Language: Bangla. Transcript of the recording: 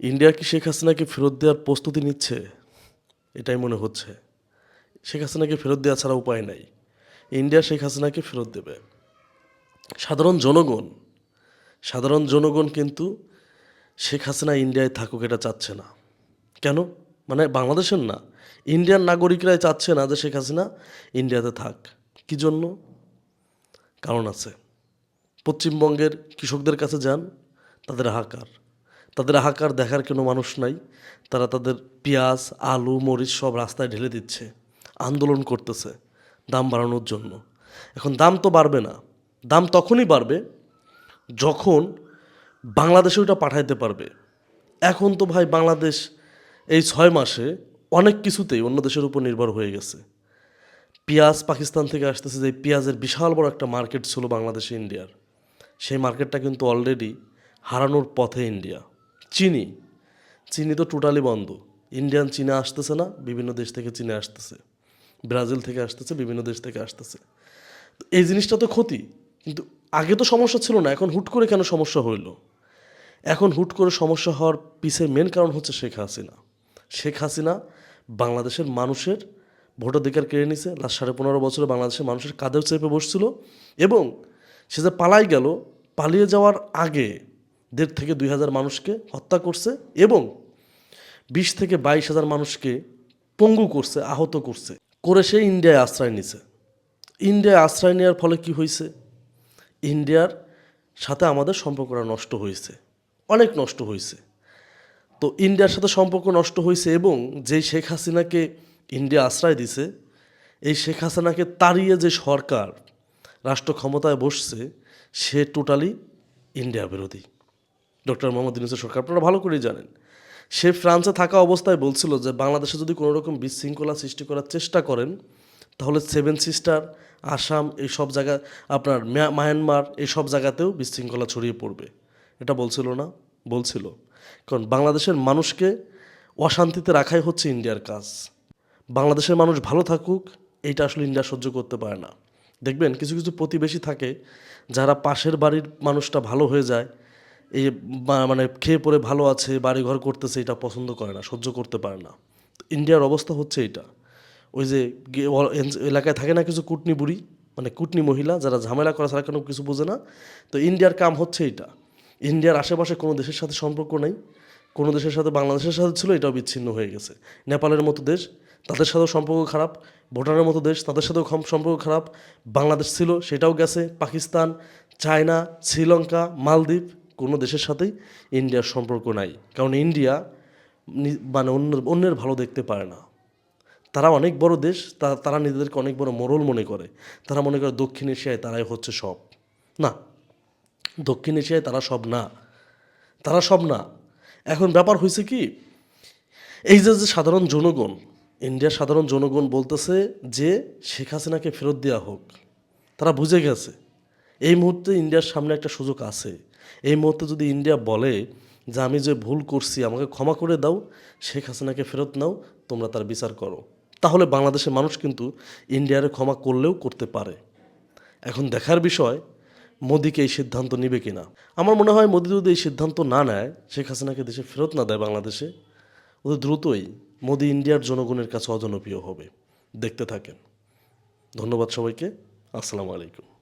ইন্ডিয়া কি শেখ হাসিনাকে ফেরত দেওয়ার প্রস্তুতি নিচ্ছে? এটাই মনে হচ্ছে। শেখ হাসিনাকে ফেরত দেওয়া ছাড়া উপায় নাই। ইন্ডিয়া শেখ হাসিনাকে ফেরত দেবে। সাধারণ জনগণ সাধারণ জনগণ কিন্তু শেখ হাসিনা ইন্ডিয়ায় থাকুক এটা চাচ্ছে না। কেন? মানে বাংলাদেশের না। ইন্ডিয়ান নাগরিকরাই চাচ্ছে না যে শেখ হাসিনা ইন্ডিয়াতে থাক। কি জন্য? কারণ আছে। পশ্চিমবঙ্গের কৃষকদের কাছে যান, তাদের হাহাকার। তাদের হাহাকার দেখার কোনো মানুষ নাই। তারা তাদের পেঁয়াজ, আলু, মরিচ সব রাস্তায় ঢেলে দিচ্ছে, আন্দোলন করতেছে দাম বাড়ানোর জন্য। এখন দাম তো বাড়বে না। দাম তখনই বাড়বে যখন বাংলাদেশে ওটা পাঠাইতে পারবে। এখন তো ভাই বাংলাদেশ এই ছয় মাসে অনেক কিছুতেই অন্য দেশের উপর নির্ভর হয়ে গেছে। পেঁয়াজ পাকিস্তান থেকে আসতেছে যে পেঁয়াজের বিশাল বড় একটা মার্কেট ছিল বাংলাদেশে, ইন্ডিয়ার। সেই মার্কেটটা কিন্তু অলরেডি হারানোর পথে ইন্ডিয়া। চিনি। চিনি তো টোটালি বন্ধ। ইন্ডিয়ান চীনে আসতেছে না, বিভিন্ন দেশ থেকে চীনে আসতেছে। ব্রাজিল থেকে আসতেছে, বিভিন্ন দেশ থেকে আসতেছে। এই জিনিসটা তো ক্ষতি। কিন্তু আগে তো সমস্যা ছিল না, এখন হুট করে কেন সমস্যা হইল? এখন হুট করে সমস্যা হওয়ার পিছের মেন কারণ হচ্ছে শেখ হাসিনা। শেখ হাসিনা বাংলাদেশের মানুষের ভোটাধিকার কেড়ে নিছে, লাস্ট সাড়ে পনেরো বছরে বাংলাদেশের মানুষের কাঁধেও চেপে বসছিল এবং সে যে পালাই গেল, পালিয়ে যাওয়ার আগে দেড় থেকে দুই হাজার মানুষকে হত্যা করছে এবং বিশ থেকে বাইশ হাজার মানুষকে পঙ্গু করছে, আহত করছে। করে সে ইন্ডিয়ায় আশ্রয় নিছে। ইন্ডিয়ায় আশ্রয় নেওয়ার ফলে কি হয়েছে ইন্ডিয়ার সাথে আমাদের সম্পর্কটা নষ্ট হয়েছে অনেক নষ্ট হয়েছে তো ইন্ডিয়ার সাথে সম্পর্ক নষ্ট হয়েছে এবং যেই শেখ হাসিনাকে ইন্ডিয়া আশ্রয় দিছে, এই শেখ হাসিনাকে তাড়িয়ে যে সরকার রাষ্ট্র ক্ষমতায় বসছে, সে টোটালি ইন্ডিয়া বিরোধী। ডক্টর মোহাম্মদ ইউনুসের সরকার, আপনারা ভালো করেই জানেন। সে ফ্রান্সে থাকা অবস্থায় বলছিল যে, বাংলাদেশে যদি কোনো রকম বিশৃঙ্খলা সৃষ্টি করার চেষ্টা করেন, তাহলে সেভেন সিস্টার, আসাম, এই সব জায়গা, আপনার মায়ানমার, এই সব জায়গাতেও বিশৃঙ্খলা ছড়িয়ে পড়বে। এটা বলছিল না, বলছিল। কারণ বাংলাদেশের মানুষকে অশান্তিতে রাখাই হচ্ছে ইন্ডিয়ার কাজ। বাংলাদেশের মানুষ ভালো থাকুক, এইটা আসলে ইন্ডিয়া সহ্য করতে পারে না। দেখবেন, কিছু কিছু প্রতিবেশী থাকে, যারা পাশের বাড়ির মানুষটা ভালো হয়ে যায় এই মানে খেয়ে পরে ভালো আছে বাড়ি ঘর করতেছে, এটা পছন্দ করে না, সহ্য করতে পারে না। ইন্ডিয়ার অবস্থা হচ্ছে এটা। ওই যে এলাকায় থাকে না কিছু কুটনি বুড়ি মানে কুটনি মহিলা, যারা ঝামেলা করা ছাড়া কোনো কিছু বোঝে না। তো ইন্ডিয়ার কাম হচ্ছে এটা। ইন্ডিয়ার আশেপাশে কোনো দেশের সাথে সম্পর্ক নেই। কোনো দেশের সাথে, বাংলাদেশের সাথে ছিল, এটাও বিচ্ছিন্ন হয়ে গেছে। নেপালের মতো দেশ, তাদের সাথেও সম্পর্ক খারাপ। ভুটানের মতো দেশ, তাদের সাথেও সম্পর্ক খারাপ। বাংলাদেশ ছিল, সেটাও গেছে। পাকিস্তান, চায়না, শ্রীলঙ্কা, মালদ্বীপ কোনো দেশের সাথেই ইন্ডিয়ার সম্পর্ক নাই। কারণ ইন্ডিয়া মানে অন্য অন্যের ভালো দেখতে পারে না। তারা অনেক বড় দেশ তারা নিজেদেরকে অনেক বড় মোরল মনে করে। তারা মনে করে দক্ষিণ এশিয়ায় তারাই হচ্ছে সব। না, দক্ষিণ এশিয়ায় তারা সব না। তারা সব না। এখন ব্যাপার হয়েছে কি, এই যে যে সাধারণ জনগণ, ইন্ডিয়ার সাধারণ জনগণ বলতেছে যে শেখ হাসিনাকে ফেরত দেওয়া হোক, তারা বুঝে গেছে। এই মুহূর্তে ইন্ডিয়ার সামনে একটা সুযোগ আছে। এই মুহূর্তে যদি ইন্ডিয়া বলে যে, আমি যে ভুল করছি, আমাকে ক্ষমা করে দাও, শেখ হাসিনাকে ফেরত নাও, তোমরা তার বিচার করো। তাহলে বাংলাদেশের মানুষ কিন্তু ইন্ডিয়ারে ক্ষমা করলেও করতে পারে। এখন দেখার বিষয় মোদিকে এই সিদ্ধান্ত নেবে কিনা? আমার মনে হয় মোদি যদি এই সিদ্ধান্ত না নেয়, শেখ হাসিনাকে দেশে ফেরত না দেয় বাংলাদেশে ওদের দ্রুতই মোদি ইন্ডিয়ার জনগণের কাছে অজনপ্রিয় হবে। দেখতে থাকেন। ধন্যবাদ সবাইকে। আসসালামু আলাইকুম।